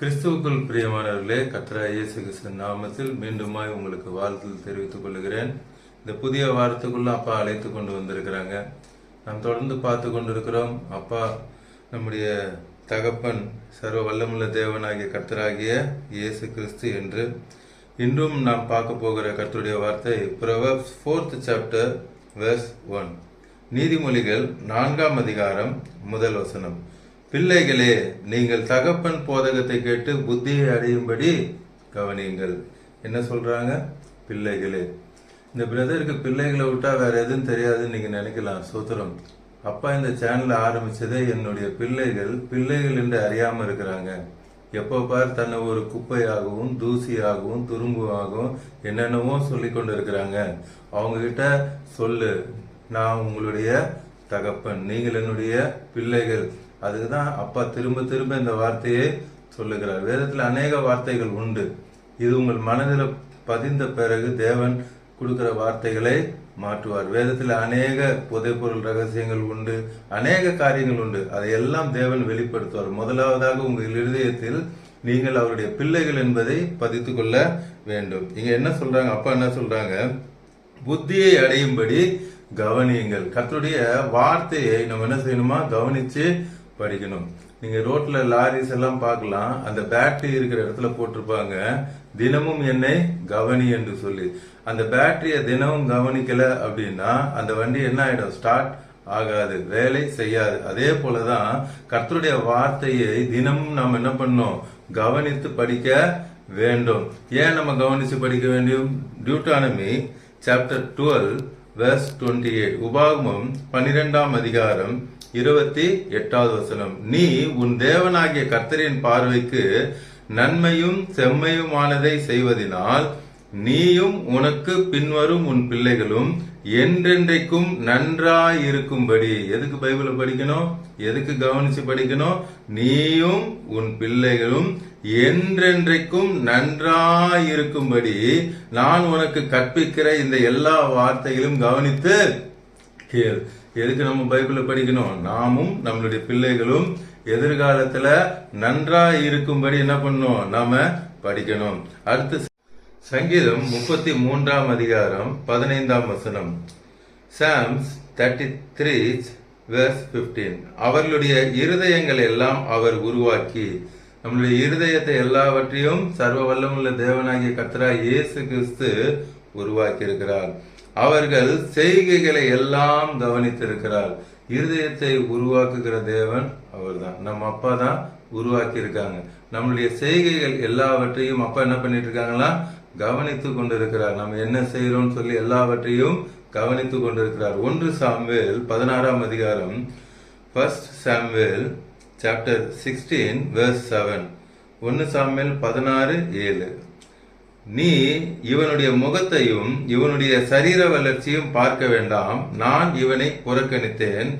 கிறிஸ்துவுக்குள் பிரியமானவர்களே கத்ரா இயேசு கிறிஸ்து நாமத்தில் மீண்டுமாய் உங்களுக்கு வாழ்த்து தெரிவித்துக் கொள்கிறேன். இந்த புதிய வாரத்துக்குள்ள அப்பா அழைத்து கொண்டு வந்திருக்கிறாங்க. நாம் தொடர்ந்து பார்த்து கொண்டிருக்கிறோம். அப்பா நம்முடைய தகப்பன் சர்வ வல்லமுள்ள தேவனாகிய கர்த்தராகிய இயேசு கிறிஸ்து என்று இன்றும் நாம் பார்க்க போகிற கர்த்தருடைய வார்த்தை Proverbs fourth chapter verse one நீதிமொழிகள் நான்காம் அதிகாரம் முதல் வசனம். பிள்ளைகளே நீங்கள் தகப்பன் போதகத்தை கேட்டு புத்தியை அடையும்படி கவனியுங்கள். என்ன சொல்றாங்க? பிள்ளைகளே. இந்த பிரதருக்கு பிள்ளைகளை விட்டா வேற எதுவும் தெரியாதுன்னு நீங்க நினைக்கலாம் சூத்திரம். அப்பா இந்த சேனலை ஆரம்பிச்சதே என்னுடைய பிள்ளைகள் பிள்ளைகள் என்று அறியாம இருக்கிறாங்க. எப்போ பார் தன்னை ஒரு குப்பையாகவும் தூசியாகவும் துரும்புவாகவும் என்னென்னவோ சொல்லி கொண்டு இருக்கிறாங்க அவங்க கிட்ட சொல்லு நான் உங்களுடைய தகப்பன் நீங்கள் என்னுடைய பிள்ளைகள். அதுக்கு தான் அப்பா திரும்ப திரும்ப இந்த வார்த்தையை சொல்லுகிறார். வேதத்தில் அநேக வார்த்தைகள் உண்டு. இது உங்கள் மனதில் பதிந்த பிறகு தேவன் கொடுக்கிற வார்த்தைகளை மாற்றுவார். வேதத்தில் அநேக புதைப்பொருள் ரகசியங்கள் உண்டு அநேக காரியங்கள் உண்டு. அதையெல்லாம் தேவன் வெளிப்படுத்துவார். முதலாவதாக உங்கள் இருதயத்தில் நீங்கள் அவருடைய பிள்ளைகள் என்பதை பதித்து கொள்ள வேண்டும். இங்க என்ன சொல்றாங்க? அப்பா என்ன சொல்றாங்க? புத்தியை அடையும்படி கவனியுங்கள். கத்துடைய வார்த்தையை நம்ம என்ன செய்யணுமா? கவனிச்சு படிக்கணும். நீங்க ரோட்ல லாரிஸ் எல்லாம் பார்க்கலாம். அந்த பேட்டரி இருக்கிற இடத்துல போட்டிருப்பாங்க. தினமும் என்னை கவனி என்று சொல்லி. அந்த பேட்டரியை தினமும் கவனிக்கல அப்படின்னா அந்த வண்டி என்ன ஆயிடும்? ஸ்டார்ட் ஆகாது. வேலை செய்யாது. அதே போலதான் கர்த்தருடைய வார்த்தையை தினமும் நாம் என்ன பண்ணோம் கவனித்து படிக்க வேண்டும். ஏன் நம்ம கவனித்து படிக்க வேண்டும்? Deuteronomy chapter twelve verse twenty eight உபாகமம் பன்னிரெண்டாம் அதிகாரம் இருபத்தி எட்டாவது வசனம். நீ உன் தேவனாகிய கர்த்தரின் பார்வைக்கு நன்மையும் செம்மையுமானதை செய்வதினால் நீயும் உனக்கு பின்வரும் உன் பிள்ளைகளும் என்றென்றைக்கும் நன்றாயிருக்கும்படி. எதுக்கு பைபிளை படிக்கணும்? எதுக்கு கவனிச்சு படிக்கணும்? நீயும் உன் பிள்ளைகளும் என்றென்றைக்கும் நன்றாயிருக்கும்படி நான் உனக்கு கற்பிக்கிற இந்த எல்லா வார்த்தைகளும் கவனித்து கேள். எதுக்கு நம்ம பைபிளை படிக்கணும்? நாமும் நம்மளுடைய பிள்ளைகளும் எதிர்காலத்துல நன்றா இருக்கும்படி என்ன பண்ணணும் நாம படிக்கணும். அடுத்து சங்கீதம் முப்பத்தி மூன்றாம் அதிகாரம் பதினைந்தாம் வசனம். Psalms thirty three verse fifteen அவர்களுடைய இருதயங்கள் எல்லாம் அவர் உருவாக்கி நம்மளுடைய இருதயத்தை எல்லாவற்றையும் சர்வ வல்லமுள்ள தேவனாகிய கத்ரா இயேசு கிறிஸ்து உருவாக்கியிருக்கிறார். அவர்கள் செய்கைகளை எல்லாம் கவனித்திருக்கிறார். இருதயத்தை உருவாக்குகிற தேவன் அவர்தான். நம்ம அப்பா தான் உருவாக்கி இருக்காங்க நம்மளுடைய செய்கைகள் எல்லாவற்றையும் அப்பா என்ன பண்ணிட்டு இருக்காங்களா கவனித்து கொண்டிருக்கிறார். நம்ம என்ன செய்யறோம்னு சொல்லி எல்லாவற்றையும் கவனித்து கொண்டிருக்கிறார். ஒன்று சாம்வேல் பதினாறாம் அதிகாரம் first Samuel chapter sixteen verse seven ஒன்று சாம்வேல் பதினாறு ஏழு. நீ இவனுடைய முகத்தையும் இவனுடைய சரீர வளர்ச்சியும் பார்க்க வேண்டாம். நான் இவனை புறக்கணித்தேன்.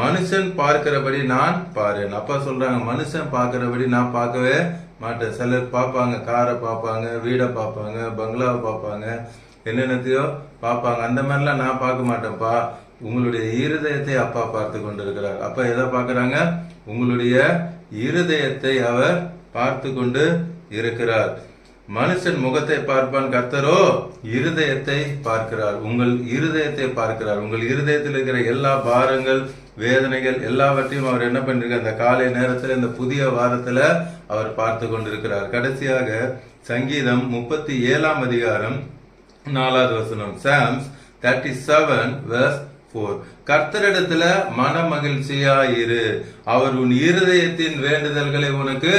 மனுஷன் பார்க்கிறபடி நான் பாரு அப்பா சொல்றாங்க மனுஷன் பார்க்கிறபடி நான் பார்க்கவே மாட்டேன் சிலர் பார்ப்பாங்க காரை பார்ப்பாங்க வீடை பார்ப்பாங்க பங்களாவை பார்ப்பாங்க என்னென்னத்தையோ பார்ப்பாங்க. அந்த மாதிரிலாம் நான் பார்க்க மாட்டேன்ப்பா. உங்களுடைய இருதயத்தை அப்பா பார்த்து கொண்டிருக்கிறார். அப்பா எதை பார்க்குறாங்க? உங்களுடைய இருதயத்தை அவர் பார்த்து கொண்டு இருக்கிறார். மனுஷன் முகத்தை பார்ப்பான் கர்த்தரோ இருதயத்தை பார்க்கிறார். உங்கள் இருதயத்தை பார்க்கிறார். உங்கள் இருதயத்தில் இருக்கிற எல்லா பாரங்கள் வேதனைகள் எல்லாவற்றையும் அவர் என்ன பண்ணிருக்கார்? அந்த காலை நேரத்தில் இந்த புதிய வாரத்துல அவர் பார்த்து கொண்டிருக்கிறார். கடைசியாக சங்கீதம் முப்பத்தி ஏழாம் அதிகாரம் நாலாவது வசனம். Psalms thirty seven verse four கர்த்தரிடத்துல மன மகிழ்ச்சியாயிரு அவர் உன் இருதயத்தின் வேண்டுதல்களை உனக்கு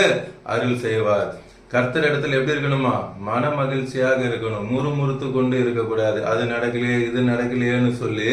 அருள் செய்வார். கர்த்தர் இடத்துல எப்படி இருக்கணுமா? மன மகிழ்ச்சியாக இருக்கணும். முறுமுறுத்து கொண்டு இருக்கக்கூடாது. அது நடக்கலையே இது நடக்கலையேன்னு சொல்லி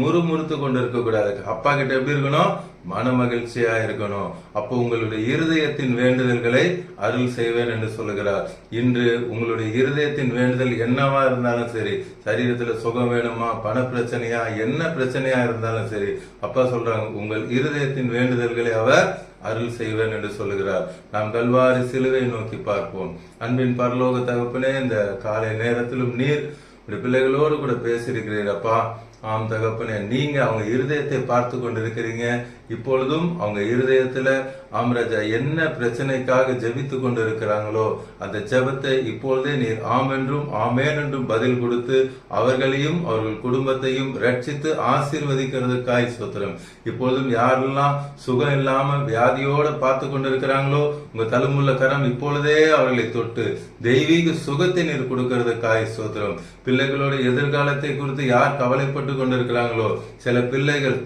முறுமுறுத்து கொண்டு இருக்கக்கூடாது. அப்பா கிட்ட எப்படி இருக்கணும்? மன மகிழ்ச்சியா இருக்கணும். அப்போ உங்களுடைய இருதயத்தின் வேண்டுதல்களை அருள் செய்வேன் என்று சொல்லுகிறார். இன்று உங்களுடைய இருதயத்தின் வேண்டுதல் என்னவா இருந்தாலும் சரி சரீரத்துல சுகம் வேணுமா பண பிரச்சனையா என்ன பிரச்சனையா இருந்தாலும் சரி அப்பா சொல்றாங்க உங்கள் இருதயத்தின் வேண்டுதல்களை அவர் அருள் செய்வேன் என்று சொல்லுகிறார். நாம் கல்வாரி சிலுவை நோக்கி பார்ப்போம். அன்பின் பரலோக தகப்பனே இந்த காலை நேரத்திலும் நீர் உடைய பிள்ளைகளோடு கூட பேசியிருக்கிறீர் அப்பா. ஆம் தகப்பனே நீங்க அவங்க இருதயத்தை பார்த்து கொண்டிருக்கிறீங்க. இப்பொழுதும் அவங்க இருதயத்துல ஆம்ராஜா என்ன பிரச்சனைக்காக ஜெபித்து கொண்டு இருக்கிறாங்களோ அந்த ஜெபத்தை இப்பொழுதே நீர் ஆம் என்றும் ஆமேன் என்றும் பதில் கொடுத்து அவர்களையும் அவர்கள் குடும்பத்தையும் ரட்சித்து ஆசீர்வதிக்கிறதுக்காய் சோத்திரம் இப்பொழுதும் யாரெல்லாம் சுகம் இல்லாம வியாதியோட பார்த்து கொண்டிருக்கிறாங்களோ உங்க தழுமுள்ள கரம் இப்பொழுதே அவர்களை தொட்டு தெய்வீக சுகத்தை நீர் கொடுக்கறதுக்காய் சோத்திரம் பிள்ளைகளோட எதிர்காலத்தை குறித்து யார் கவலைப்பட்டு கொண்டிருக்கிறாங்களோ சில பிள்ளைகள்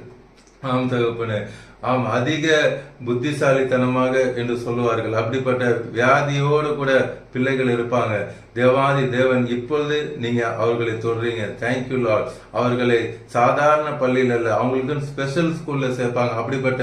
ஆம் தகப்பனே ஆம் அதிக புத்திசாலித்தனமாக என்று சொல்லுவார்கள். அப்படிப்பட்ட வியாதியோடு கூட பிள்ளைகள் இருப்பாங்க. தேவாதி தேவன் இப்பொழுது நீங்க அவர்களை தொடுறீங்க தேங்க்யூ லார்ட் அவர்களை சாதாரண பள்ளியில் இல்லை அவங்களுக்கு ஸ்பெஷல் ஸ்கூல்ல சேர்ப்பாங்க. அப்படிப்பட்ட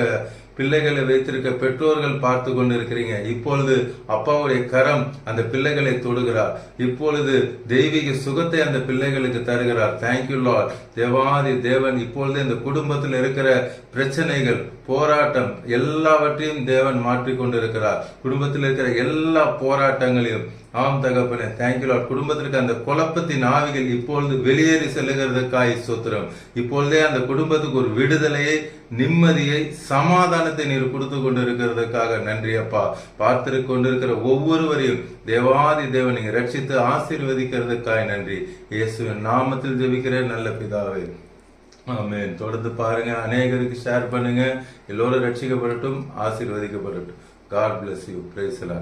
பிள்ளைகளை வைத்திருக்க பெற்றோர்கள் பார்த்து கொண்டிருக்கிறீங்க. இப்பொழுது அப்பாவுடைய கரம் அந்த பிள்ளைகளை தொடுகிறார். இப்பொழுது தெய்வீக சுகத்தை அந்த பிள்ளைகளுக்கு தருகிறார். தேங்க்யூ லார்ட் தேவாதி தேவன் இப்பொழுது இந்த குடும்பத்தில் இருக்கிற பிரச்சனைகள் போராட்டம் எல்லாவற்றையும் தேவன் மாற்றிக் கொண்டிருக்கிறார். குடும்பத்தில் இருக்கிற எல்லா போராட்டங்களையும் ஆம் தகப்பனே தேங்க்யூ குடும்பத்திற்கு அந்த குழப்பத்தின் ஆவிகள் இப்பொழுது வெளியேறி செல்லுகிறதுக்காய் சொத்திரம் இப்பொழுதே அந்த குடும்பத்துக்கு ஒரு விடுதலையை நிம்மதியை சமாதானத்தை நீர் கொடுத்து கொண்டிருக்கிறதுக்காக நன்றி அப்பா. பார்த்து கொண்டிருக்கிற ஒவ்வொருவரையும் தேவாதி தேவன் நீங்க ரட்சித்து ஆசீர்வதிக்கிறதுக்காய் நன்றி. இயேசுவின் நாமத்தில் ஜெபிக்கிற நல்ல பிதாவே. ஆமேன். தொடர்ந்து பாருங்க அநேகருக்கு ஷேர் பண்ணுங்க. எல்லோரும் ரட்சிக்கப்படட்டும் ஆசீர்வதிக்கப்படட்டும். God bless you பிரேசலா